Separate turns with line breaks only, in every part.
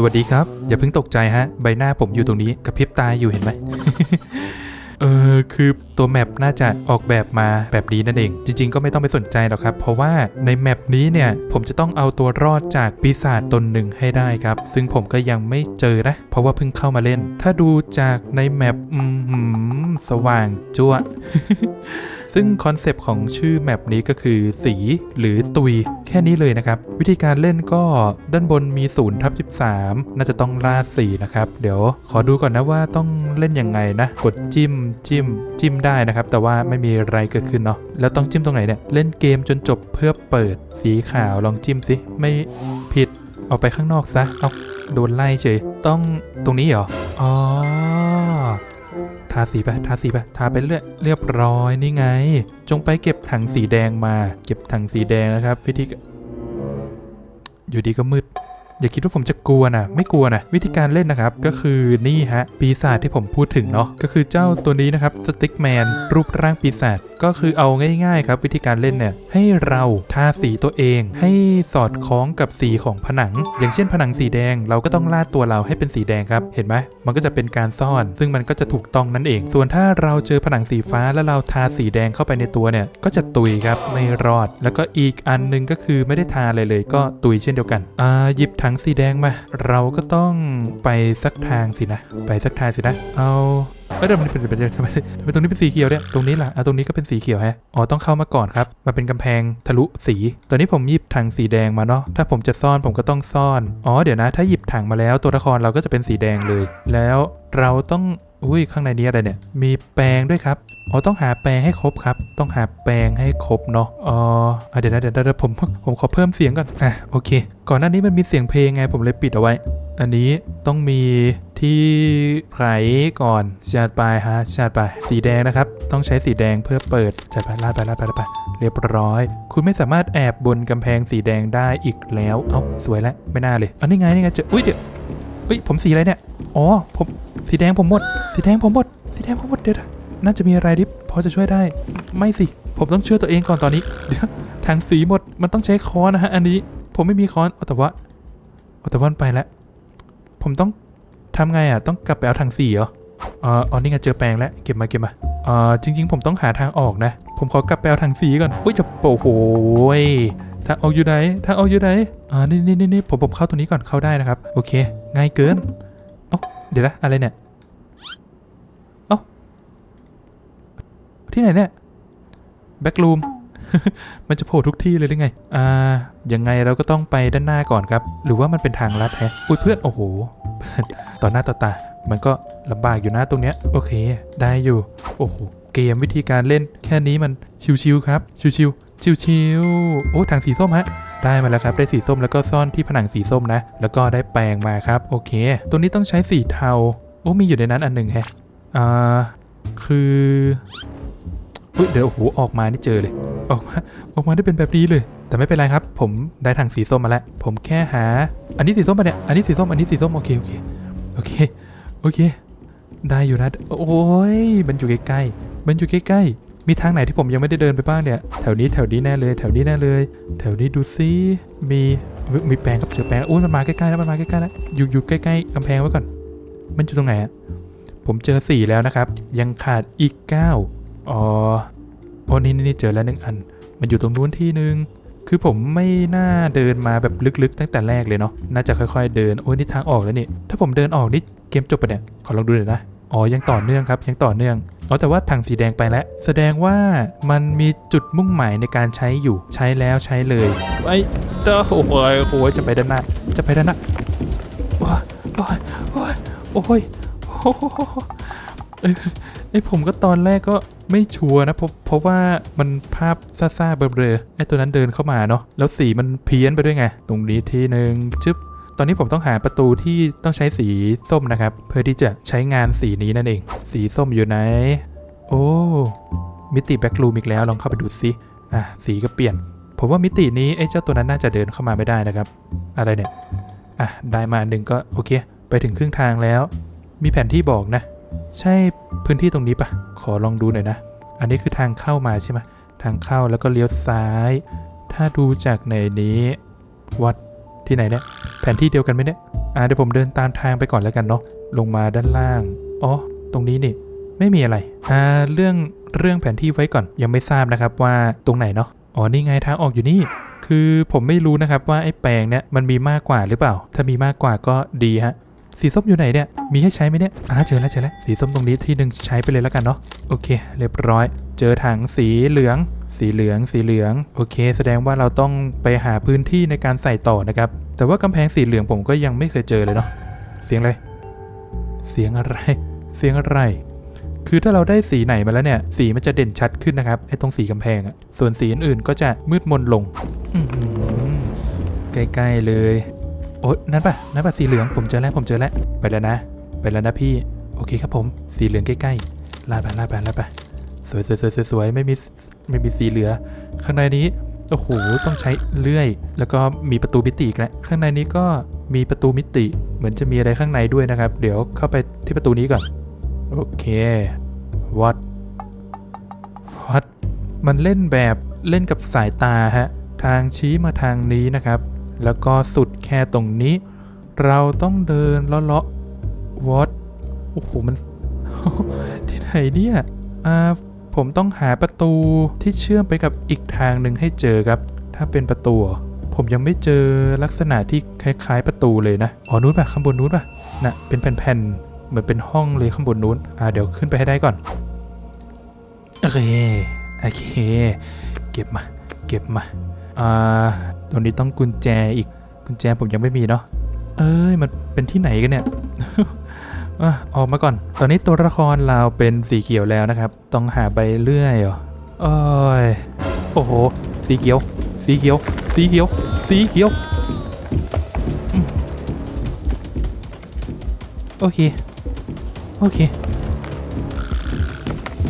สวัสดีครับ อย่าเพิ่งตกใจฮะ ใบหน้าผมอยู่ตรงนี้กระพริบตาอยู่เห็นไหมเออคือตัวแมปน่าจะออกแบบมาแบบนี้นั่นเอง จริง ๆ ก็ไม่ต้องไปสนใจหรอกครับ เพราะว่าในแมปนี้เนี่ย ผมจะต้องเอาตัวรอดจากปีศาจตนหนึ่งให้ได้ครับ ซึ่งผมก็ยังไม่เจอนะ เพราะว่าเพิ่งเข้ามาเล่น ถ้าดูจากในแมปอืมหืมสว่างจั่วซึ่งคอนเซปต์ของชื่อแมปนี้ก็คือสีหรือตุย แค่นี้เลยนะครับ วิธีการเล่นก็ด้านบนมี0ทับ13 น่าจะต้องลาดสีนะครับ เดี๋ยวขอดูก่อนนะว่าต้องเล่นยังไงนะ กดจิ้มจิ้มจิ้มได้นะครับ แต่ว่าไม่มีอะไรเกิดขึ้นเนาะแล้วต้องจิ้มตรงไหนเนี่ยเล่นเกมจนจบเพื่อเปิดสีขาวลองจิ้มสิไม่ผิดเอาไปข้างนอกซะเอาโดนไล่เฉยต้องตรงนี้เหรออ๋อ ทาสีไปทาสีไปทาไปเรื่อยเรียบร้อยนี่ไง จงไปเก็บถังสีแดงมา เก็บถังสีแดงนะครับ วิธีกอยู่ดีก็มืดอย่าคิดว่าผมจะกลัวนะไม่กลัวนะวิธีการเล่นนะครับ ก็คือนี่ฮะ ปีศาจที่ผมพูดถึงเนาะก็คือเจ้าตัวนี้นะครับสติ๊กแมนรูปร่างปีศาจ ก็คือเอาง่ายๆครับวิธีการเล่นเนี่ยให้เราทาสีตัวเอง ให้สอดคล้องกับสีของผนัง อย่างเช่นผนังสีแดงเราก็ต้องลาดตัวเราให้เป็นสีแดงครับ เห็นไหมมันก็จะเป็นการซ่อน ซึ่งมันก็จะถูกต้องนั่นเอง ส่วนถ้าเราเจอผนังสีฟ้าแล้วเราทาสีแดงเข้าไปในตัวเนี่ยก็จะตุยครับไม่รอด แล้วก็อีกอันหนึงก็คือไม่ได้ทาอะไรเลย ก็ตุยเช่นเดียวกันอ่าหยิบถังสีแดงมา เราก็ต้องไปสักทางสินะ ไปสักทางสินะ เอา เอ้ยเดี๋ยวมันเป็นเป็นเป็นทำไมทำไมตรงนี้เป็นสีเขียวเนี่ยตรงนี้ล่ะอะตรงนี้ก็เป็นสีเขียวแฮะอ๋อต้องเข้ามาก่อนครับมาเป็นกำแพงทะลุสี ตอนนี้ผมหยิบถังสีแดงมาเนาะถ้าผมจะซ่อนผมก็ต้องซ่อนอ๋อเดี๋ยวนะ ถ้าหยิบถังมาแล้วตัวละครเราก็จะเป็นสีแดงเลย แล้วเราต้องอุ้ยข้างในนี้อะไรเนี่ย มีแปรงด้วยครับ อ๋อต้องหาแปรงให้ครบครับ ต้องหาแปรงให้ครบเนาะอ๋อเดี๋ยวนะเดี๋ยวเดี๋ยวผมผมขอเพิ่มเสียงก่อนอะโอเค ก่อนหน้านี้มันมีเสียงเพลงไงผมเลยปิดเอาไว้ อันนี้ต้องมีที่ไขก่อนจัดไปฮะจัดไปสีแดงนะครับ ต้องใช้สีแดงเพื่อเปิดจัดไปลาดไปลาดไปลาดไปเรียบร้อย คุณไม่สามารถแอบบนกำแพงสีแดงได้อีกแล้ว เอ้าสวยแล้วไม่น่าเลยอันนี้ไงนี่ไงเจออุ้ยเดี๋ยวอุ้ยผมสีอะไรเนี่ยอ๋อผมสีแดงผมหมด สีแดงผมหมดสีแดงผมหมดเดี๋ยว น่าจะมีอะไรที่พอจะช่วยได้ ไม่สิ ผมต้องช่วยตัวเองก่อนตอนนี้ เดี๋ยวทางสีหมด มันต้องใช้ค้อนนะฮะ อันนี้ ผมไม่มีค้อนอาแต่ว่าเอแต่วันไปแล้ว ผมต้องทำไงอะ ต้องกลับไปเอาทางสีเหรอเอ่ออ๋อนี่ไงเจอแปลงแล้ว เก็บมา เก็บมาเอ่อจริง ๆ ผมต้องหาทางออกนะ ผมขอกลับไปเอาทางสีก่อน อุ้ยจะโอ้โหยทางออกอยู่ไหน ทางออกอยู่ไหน อ่านี่นี่นี่นี่ผมผมเข้าตรงนี้ก่อน เข้าได้นะครับ โอเค ง่ายเกิน เอ้า เดี๋ยวนะ อะไรเนี่ย เอ้า ที่ไหนเนี่ยแบ็กรูมมันจะโผล่ทุกที่เลยหรือไง อ่า ยังไงเราก็ต้องไปด้านหน้าก่อนครับ หรือว่ามันเป็นทางลัดแฮะ อุ้ยเพื่อน โอ้โห ต่อหน้าต่อตา มันก็ลำบากอยู่นะตรงเนี้ย โอเค ได้อยู่ โอ้โห เกมวิธีการเล่น แค่นี้มันชิวๆครับ ชิวๆ ชิวๆ โอ้ทางสีส้มฮะ ได้มาแล้วครับ ได้สีส้มแล้วก็ซ่อนที่ผนังสีส้มนะ แล้วก็ได้แปรงมาครับ โอเค ตัวนี้ต้องใช้สีเทา โอ้ มีอยู่ในนั้นอันหนึ่งแฮะ อ่า คือ อุ๊ยเดี๋ยวโอ้โหออกมานี่เจอเลย ออกมาออกมาได้เป็นแบบนี้เลย แต่ไม่เป็นไรครับ ผมได้ทางสีส้มมาแล้ว ผมแค่หา อันนี้สีส้มปะเนี่ยอันนี้สีส้มอันนี้สีส้มโอเคโอเคโอเคโอเค ได้อยู่นะโอ้ยมันอยู่ใกล้ๆมันอยู่ใกล้ๆมีทางไหนที่ผมยังไม่ได้เดินไปบ้างเนี่ยแถวนี้แถวนี้แน่เลยแถวนี้แน่เลย แถวนี้ดูซิมีมีแปลงครับเจอแปลงอุ้ยมันมาใกล้ๆแล้วมันมาใกล้ๆแล้วอยู่อยู่ใกล้ๆกำแพงไว้ก่อน มันอยู่ตรงไหนอะผมเจอสี่แล้วนะครับ ยังขาดอีกเก้า อ๋อโอ้นี่นี่เจอแล้วหนึ่งอัน มันอยู่ตรงนู้นที่หนึ่งคือผมไม่น่าเดินมาแบบลึกๆ ตั้งแต่แรกเลยเนาะ น่าจะค่อยๆเดิน โอ้ยนี่ทางออกแล้วนี่ ถ้าผมเดินออกนี่เกมจบปะเนี่ย ขอลองดูหน่อยนะ อ๋อ ยังต่อเนื่องครับ ยังต่อเนื่อง อ๋อ แต่ว่าถังสีแดงไปแล้ว แสดงว่ามันมีจุดมุ่งหมายในการใช้อยู่ ใช้แล้วใช้เลยไปเด้อโอ้ยโอ้ยจะไปด้านหน้า จะไปด้านหน้า โอ้ย โอ้ย โอ้ย โอ้ยโอ้โหเอ้ยไอ้ผมก็ตอนแรกก็ ไม่ชัวร์นะเพราะเพราะว่ามันภาพซ่าๆเบลอๆไอ้ตัวนั้นเดินเข้ามาเนาะแล้วสีมันเพี้ยนไปด้วยไง ตรงนี้ทีหนึ่งจึ๊บตอนนี้ผมต้องหาประตูที่ต้องใช้สีส้มนะครับ เพื่อที่จะใช้งานสีนี้นั่นเอง สีส้มอยู่ไหน โอ้มิติแบ็กลูมอีกแล้วลองเข้าไปดูสิอะสีก็เปลี่ยน ผมว่ามิตินี้ไอ้เจ้าตัวนั้นน่าจะเดินเข้ามาไม่ได้นะครับ อะไรเนี่ยอะได้มาหนึ่งก็โอเค ไปถึงครึ่งทางแล้ว มีแผนที่บอกนะ ใช่พื้นที่ตรงนี้ปะขอลองดูหน่อยนะ อันนี้คือทางเข้ามาใช่ไหมทางเข้าแล้วก็เลี้ยวซ้าย ถ้าดูจากในนี้ วัดที่ไหนเนี่ย แผนที่เดียวกันไหมเนี่ย อ่าเดี๋ยวผมเดินตามทางไปก่อนแล้วกันเนาะ ลงมาด้านล่าง อ๋อ ตรงนี้นี่ ไม่มีอะไร อ่า เรื่อง เรื่องแผนที่ไว้ก่อน ยังไม่ทราบนะครับว่าตรงไหนเนาะ อ๋อ นี่ไงทางออกอยู่นี่ คือผมไม่รู้นะครับว่าไอ้แปลงเนี่ยมันมีมากกว่าหรือเปล่า ถ้ามีมากกว่าก็ดีฮะ สีส้มอยู่ไหนเนี่ย มีให้ใช้ไหมเนี่ยอ่าเจอแล้วเจอแล้ว สีส้มตรงนี้ที่หนึ่งใช้ไปเลยแล้วกันเนาะ โอเค เรียบร้อย เจอถังสีเหลือง สีเหลือง สีเหลือง โอเค แสดงว่าเราต้องไปหาพื้นที่ในการใส่ต่อนะครับ แต่ว่ากำแพงสีเหลืองผมก็ยังไม่เคยเจอเลยเนาะ เสียงอะไร เสียงอะไร เสียงอะไรคือถ้าเราได้สีไหนมาแล้วเนี่ย สีมันจะเด่นชัดขึ้นนะครับไอ้ตรงสีกำแพงอะส่วนสีอื่นๆก็จะมืดมนลงใกล้ๆเลย โอ๊ยนั่นปะนั่นปะสีเหลืองผมเจอแล้วผมเจอแล้วไปแล้วนะ ไปแล้วนะพี่ โอเคครับผม สีเหลืองใกล้ๆลาดไปลาดไปลาดไปสวยสวยสวยสวยสวยไม่มีไม่มีสีเหลือ ข้างในนี้โอ้โหต้องใช้เลื่อย แล้วก็มีประตูมิติแล้วข้างในนี้ก็มีประตูมิติ เหมือนจะมีอะไรข้างในด้วยนะครับ เดี๋ยวเข้าไปที่ประตูนี้ก่อนโอเค what what มันเล่นแบบเล่นกับสายตาฮะทางชี้มาทางนี้นะครับ แล้วก็สุดแค่ตรงนี้ เราต้องเดินเลาะเลาะ what โอ้โหมัน ที่ไหนเนี่ยอ่าผมต้องหาประตูที่เชื่อมไปกับอีกทางหนึ่งให้เจอครับ ถ้าเป็นประตู ผมยังไม่เจอลักษณะที่คล้ายๆประตูเลยนะอ๋อนู้นป่ะข้างบนนู้นป่ะน่ะเป็นแผ่นๆเหมือนเป็นห้องเลยข้างบนนู้นอ่าเดี๋ยวขึ้นไปให้ได้ก่อนโอเคโอเค เก็บมา เก็บมาอ่า ตรงนี้ต้องกุญแจอีกกุญแจผมยังไม่มีเนาะเอ้ยมันเป็นที่ไหนกันเนี่ยอะออกมาก่อน ตอนนี้ตัวละครเราเป็นสีเขียวแล้วนะครับ ต้องหาใบเลื่อยเหรอโอ้ยโอ้โห สีเขียว สีเขียว สีเขียว สีเขียว โอเค โอเค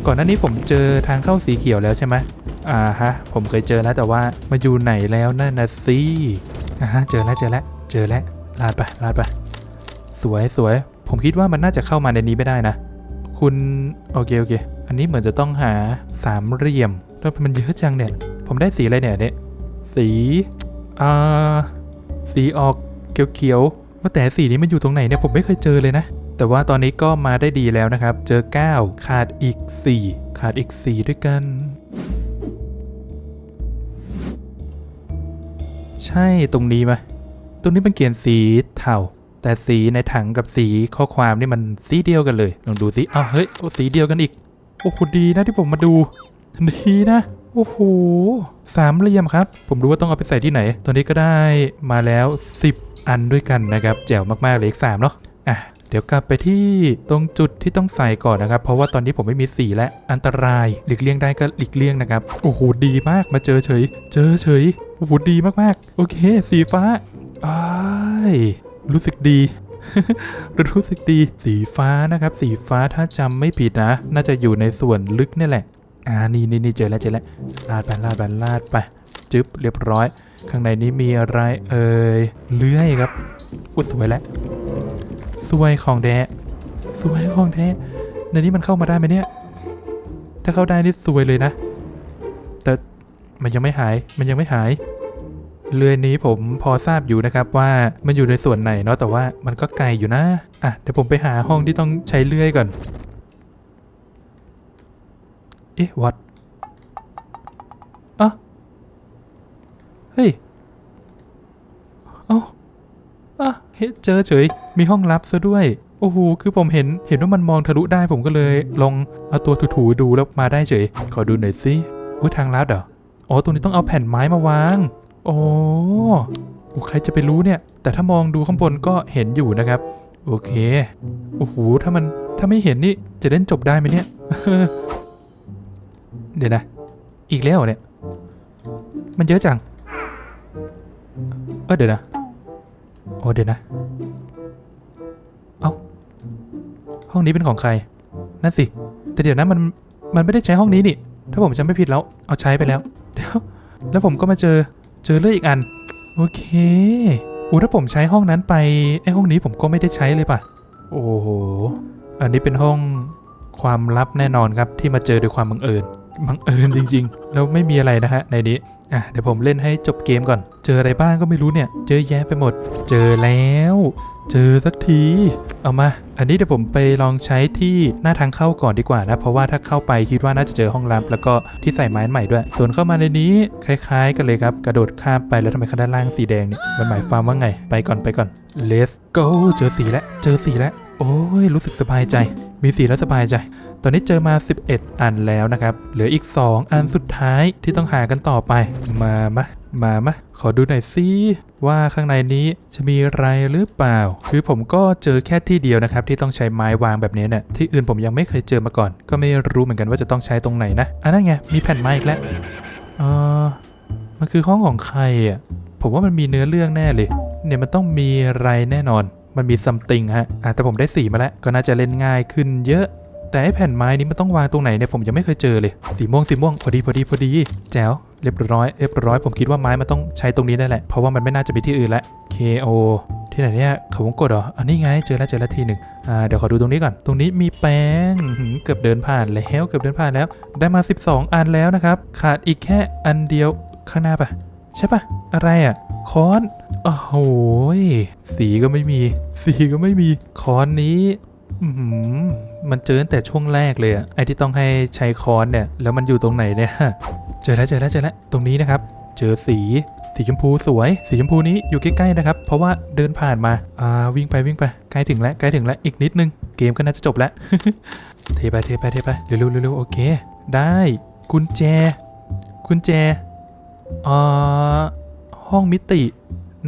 ก่อนหน้านี้ผมเจอทางเข้าสีเขียวแล้วใช่ไหม อ่าฮะ ผมเคยเจอแล้วแต่ว่ามาอยู่ไหนแล้วนั่นนะสิอ่าฮะเจอแล้วเจอแล้วเจอแล้วลาดไปลาดไปสวยสวย ผมคิดว่ามันน่าจะเข้ามาในนี้ไม่ได้นะ คุณโอเคโอเค อันนี้เหมือนจะต้องหาสามเหลี่ยมแล้วมันเยอะจังเนี่ย ผมได้สีอะไรเนี่ยเนี่ยสีอ่าสีออกเขียวๆว่าแต่สีนี้มันอยู่ตรงไหนเนี่ยผมไม่เคยเจอเลยนะ แต่ว่าตอนนี้ก็มาได้ดีแล้วนะครับ เจอ 9 ขาดอีก 4 ขาดอีก 4 ด้วยกัน ใช่ตรงนี้ไหมตรงนี้มันเขียนสีเทาแต่สีในถังกับสีข้อความนี่มันสีเดียวกันเลย ลองดูสิอ้าวเฮ้ยโอ้สีเดียวกันอีก โอ้โหดีนะที่ผมมาดูดีนะโอ้โหสามเหลี่ยมครับ ผมรู้ว่าต้องเอาไปใส่ที่ไหน ตอนนี้ก็ได้มาแล้ว 10 อันด้วยกันนะครับแจ๋วมากๆเลยอีกสามเนาะอะ เดี๋ยวกลับไปที่ตรงจุดที่ต้องใส่ก่อนนะครับ เพราะว่าตอนนี้ผมไม่มีสีและอันตรายหลีกเลี่ยงได้ก็หลีกเลี่ยงนะครับ โอ้โหดีมากมาเจอเฉย เจอเฉยโอ้โหดีมากๆ โอเค สีฟ้าอ้ายรู้สึกดี รู้สึกดีสีฟ้านะครับ สีฟ้าถ้าจำไม่ผิดนะ น่าจะอยู่ในส่วนลึกนี่แหละ อ่านี่นี่นี่เจอแล้วเจอแล้วลาดไปลาดไปลาดไปจึ๊บเรียบร้อย ข้างในนี้มีอะไรเอ่ยเลื่อยครับอุ้ยสวยแล้ว สวยของแดสวยของแท้ในนี้มันเข้ามาได้ไหมเนี่ย ถ้าเข้าได้นี่สวยเลยนะ แต่มันยังไม่หาย มันยังไม่หาย เรือนนี้ผมพอทราบอยู่นะครับว่ามันอยู่ในส่วนไหนเนาะ แต่ว่ามันก็ไกลอยู่นะ อะเดี๋ยวผมไปหาห้องที่ต้องใช้เลื่อยก่อน เอ๊ะวัดอะเฮ้ย เอ้า อะเฮ้เจอเฉย มีห้องลับซะด้วย โอ้โห คือผมเห็น เห็นว่ามันมองทะลุได้ผมก็เลย ลองเอาตัวถูๆดูแล้วมาได้เฉย ขอดูหน่อยสิว่าทางลัดเหรอ อ๋อ ตรงนี้ต้องเอาแผ่นไม้มาวางโอ้โอ้ใครจะไปรู้เนี่ย แต่ถ้ามองดูข้างบนก็เห็นอยู่นะครับ โอเค โอ้โห ถ้ามัน ถ้าไม่เห็นนี่ จะเล่นจบได้ไหมเนี่ย เดี๋ยวนะ อีกแล้วเหรอเนี่ย มันเยอะจัง เออเดี๋ยวนะ โอ้เดี๋ยวนะ เอ้า ห้องนี้เป็นของใคร นั่นสิ แต่เดี๋ยวนะมัน มันไม่ได้ใช้ห้องนี้นี่ ถ้าผมจำไม่ผิดแล้ว เอาใช้ไปแล้ว เดี๋ยว แล้วผมก็มาเจอ เจอเลื่อยอีกอัน โอเคโอ้ถ้าผมใช้ห้องนั้นไป ไอห้องนี้ผมก็ไม่ได้ใช้เลยป่ะ โอ้โห อันนี้เป็นห้องความลับแน่นอนครับที่มาเจอโดยความบังเอิญ บังเอิญจริง ๆ แล้วไม่มีอะไรนะฮะในนี้ อะเดี๋ยวผมเล่นให้จบเกมก่อน เจออะไรบ้างก็ไม่รู้เนี่ย เจอแยะไปหมด เจอแล้ว เจอสักที เอามา อันนี้เดี๋ยวผมไปลองใช้ที่หน้าทางเข้าก่อนดีกว่านะ เพราะว่าถ้าเข้าไปคิดว่าน่าจะเจอห้องลับ แล้วก็ที่ใส่ไม้ใหม่ด้วย ส่วนเข้ามาในนี้คล้าย ๆ กันเลยครับ กระโดดข้ามไปแล้วทำไมข้างด้านล่างสีแดงเนี่ย มันหมายความว่าไง ไปก่อนไปก่อน let's go เจอสีแล้ว เจอสีแล้ว โอ้ย รู้สึกสบายใจ มีสีแล้วสบายใจตอนนี้เจอมา 11 อันแล้วนะครับ เหลืออีก 2 อันสุดท้ายที่ต้องหากันต่อไป มามะ มามะ ขอดูหน่อยสิว่าข้างในนี้จะมีอะไรหรือเปล่า คือผมก็เจอแค่ที่เดียวนะครับ ที่ต้องใช้ไม้วางแบบนี้เนี่ยที่อื่นผมยังไม่เคยเจอมาก่อน ก็ไม่รู้เหมือนกันว่าจะต้องใช้ตรงไหนนะอันนั้นไงมีแผ่นไม้อีกแล้วเออมันคือห้องของใครอะผมว่ามันมีเนื้อเรื่องแน่เลย เนี่ยมันต้องมีอะไรแน่นอน มันมีซัมติงฮะอะแต่ผมได้สีมาแล้ว ก็น่าจะเล่นง่ายขึ้นเยอะ แต่ไอแผ่นไม้นี้มันต้องวางตรงไหนเนี่ยผมยังไม่เคยเจอเลย สีม่วงสีม่วงพอดีพอดีพอดีแจ๋วเรียบร้อยเรียบร้อยผมคิดว่าไม้มันต้องใช้ตรงนี้ได้แหละเพราะว่ามันไม่น่าจะมีที่อื่นล้ว KO ที่ไหนเนี่ยเขาวงกดเหรออันนี้ไงเจอแล้วเจอแล้วทีหนึ่งอ่าเดี๋ยวขอดูตรงนี้ก่อน ตรงนี้มีแป้งเกือบเดินผ่านแล้วเกือบเดินผ่านแล้ว ได้มา 12 อันแล้วนะครับ ขาดอีกแค่อันเดียวข้างหน้าปะใช่ปะอะไรอะค้อนโอ้โหสีก็ไม่มี สีก็ไม่มีค้อนนี้ มันเจอตั้งแต่ช่วงแรกเลยอะไอที่ต้องให้ใช้ค้อนเนี่ย แล้วมันอยู่ตรงไหนเนี่ย เจอแล้วเจอแล้วเจอแล้ว ตรงนี้นะครับ เจอสี สีชมพูสวย สีชมพูนี้อยู่ใกล้ๆนะครับ เพราะว่าเดินผ่านมา อ่า วิ่งไปวิ่งไป ใกล้ถึงแล้วใกล้ถึงแล้ว อีกนิดนึง เกมก็น่าจะจบแล้ว เทไปเทไปเทไปเร็วๆเร็วๆโอเค ได้กุญแจกุญแจอ่าห้องมิติ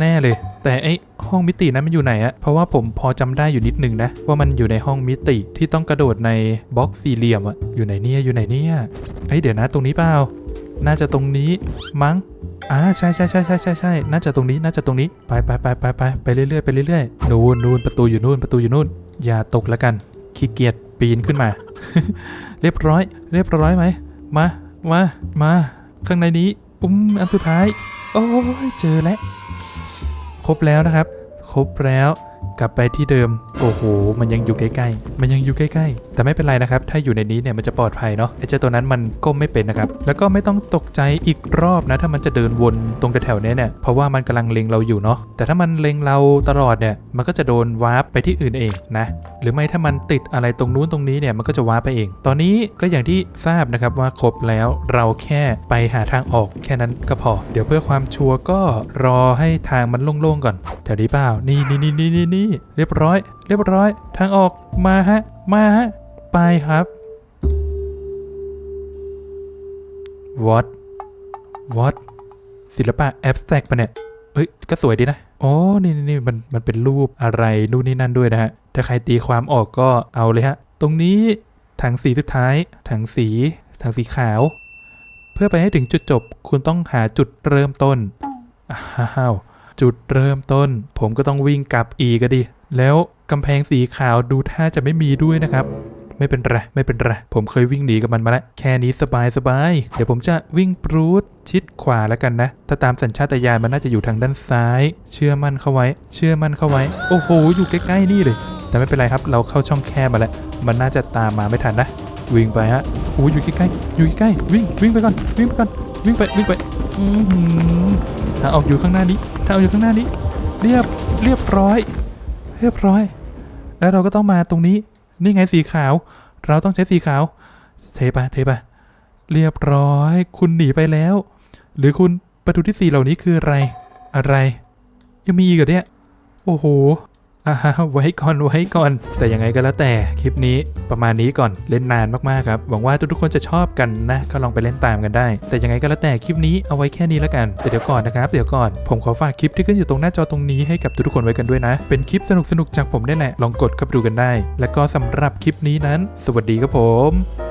แน่เลย แต่ไอห้องมิตินั้นมันอยู่ไหนอะเพราะว่าผมพอจำได้อยู่นิดนึงนะ ว่ามันอยู่ในห้องมิติที่ต้องกระโดดในบล็อกสี่เหลี่ยมอะอยู่ไหนเนี่ยอยู่ไหนเนี่ยเอ้ยเดี๋ยวนะตรงนี้เปล่า น่าจะตรงนี้มั้งอ่าใช่ใช่ใช่ใช่ใช่ใช่น่าจะตรงนี้น่าจะตรงนี้ไปไปไปไปไปไปเรื่อยๆไปเรื่อยๆนู่นนู่นประตูอยู่นู่นประตูอยู่นู่น อย่าตกแล้วกันขี้เกียจปีนขึ้นมา เรียบร้อย เรียบร้อยไหมมามามาข้างในนี้อุ้มอันสุดท้าย โอ้ยเจอแล้ว ครบแล้วนะครับ ครบแล้วกลับไปที่เดิม โอ้โห มันยังอยู่ใกล้ๆ มันยังอยู่ใกล้ๆ แต่ไม่เป็นไรนะครับ ถ้าอยู่ในนี้เนี่ยมันจะปลอดภัยเนาะ ไอ้เจ้าตัวนั้นมันก้มไม่เป็นนะครับ แล้วก็ไม่ต้องตกใจอีกรอบนะ ถ้ามันจะเดินวนตรงแถวๆเนี้ยเนี่ย เพราะว่ามันกำลังเล็งเราอยู่เนาะ แต่ถ้ามันเล็งเราตลอดเนี่ย มันก็จะโดนวาร์ปไปที่อื่นเองนะ หรือไม่ถ้ามันติดอะไรตรงนู้นตรงนี้เนี่ย มันก็จะวาร์ปไปเอง ตอนนี้ก็อย่างที่ทราบนะครับว่าครบแล้ว เราแค่ไปหาทางออกแค่นั้นก็พอ เดี๋ยวเพื่อความชัวร์ก็รอให้ทางมันโล่งๆก่อน แถวนี้เปล่า นี่นี่นี่นี่นี่เรียบร้อยเรียบร้อย ทางออกมาฮะ มาฮะ ไปครับ what what ศิลปะแอบสแต็กปะเนี่ยเอ้ย ก็สวยดีนะอ๋อนี่นี่นี่มัน มันเป็นรูปอะไร นู่นนี่นั่นด้วยนะฮะ ถ้าใครตีความออกก็เอาเลยฮะ ตรงนี้ถังสีสุดท้าย ถังสีถังสีขาว เพื่อไปให้ถึงจุดจบ คุณต้องหาจุดเริ่มต้น อ้าว จุดเริ่มต้น ผมก็ต้องวิ่งกลับอีกก็ดิ แล้วกำแพงสีขาวดูท่าจะไม่มีด้วยนะครับ ไม่เป็นไรไม่เป็นไรผมเคยวิ่งหนีกับมันมาแล้วแค่นี้สบายสบายเดี๋ยวผมจะวิ่งปรูดชิดขวาแล้วกันนะ ถ้าตามสัญชาตญาณมันน่าจะอยู่ทางด้านซ้าย เชื่อมั่นเข้าไว้ เชื่อมั่นเข้าไว้ โอ้โห อยู่ใกล้ๆนี่เลย แต่ไม่เป็นไรครับ เราเข้าช่องแคบมาแล้ว มันน่าจะตามมาไม่ทันนะ วิ่งไปฮะโอ้อยู่ใกล้ๆอยู่ใกล้ๆวิ่งวิ่งไปก่อนวิ่งไปก่อนวิ่งไปวิ่งไปอือหือถ้าออกอยู่ข้างหน้านี้ถ้าออกอยู่ข้างหน้านี้ เรียบเรียบร้อย เรียบร้อย แล้วเราก็ต้องมาตรงนี้ นี่ไงสีขาว เราต้องใช้สีขาว เทปะเทปะเรียบร้อย คุณหนีไปแล้ว หรือคุณประตูที่สี่เหล่านี้คืออะไร อะไร ยังมีอีกเหรอเนี่ย โอ้โห อ่าไว้ก่อนไว้ก่อน แต่ยังไงก็แล้วแต่คลิปนี้ประมาณนี้ก่อนเล่นนานมากๆครับหวังว่าทุกๆคนจะชอบกันนะก็ลองไปเล่นตามกันได้ แต่ยังไงก็แล้วแต่คลิปนี้เอาไว้แค่นี้แล้วกันแต่เดี๋ยวก่อนนะครับเดี๋ยวก่อนผมขอฝากคลิปที่ขึ้นอยู่ตรงหน้าจอตรงนี้ให้กับทุกๆคนไว้กันด้วยนะ เป็นคลิปสนุกๆจากผมได้แหละลองกดเข้าไปดูกันได้ และก็สำหรับคลิปนี้นั้น สวัสดีครับผม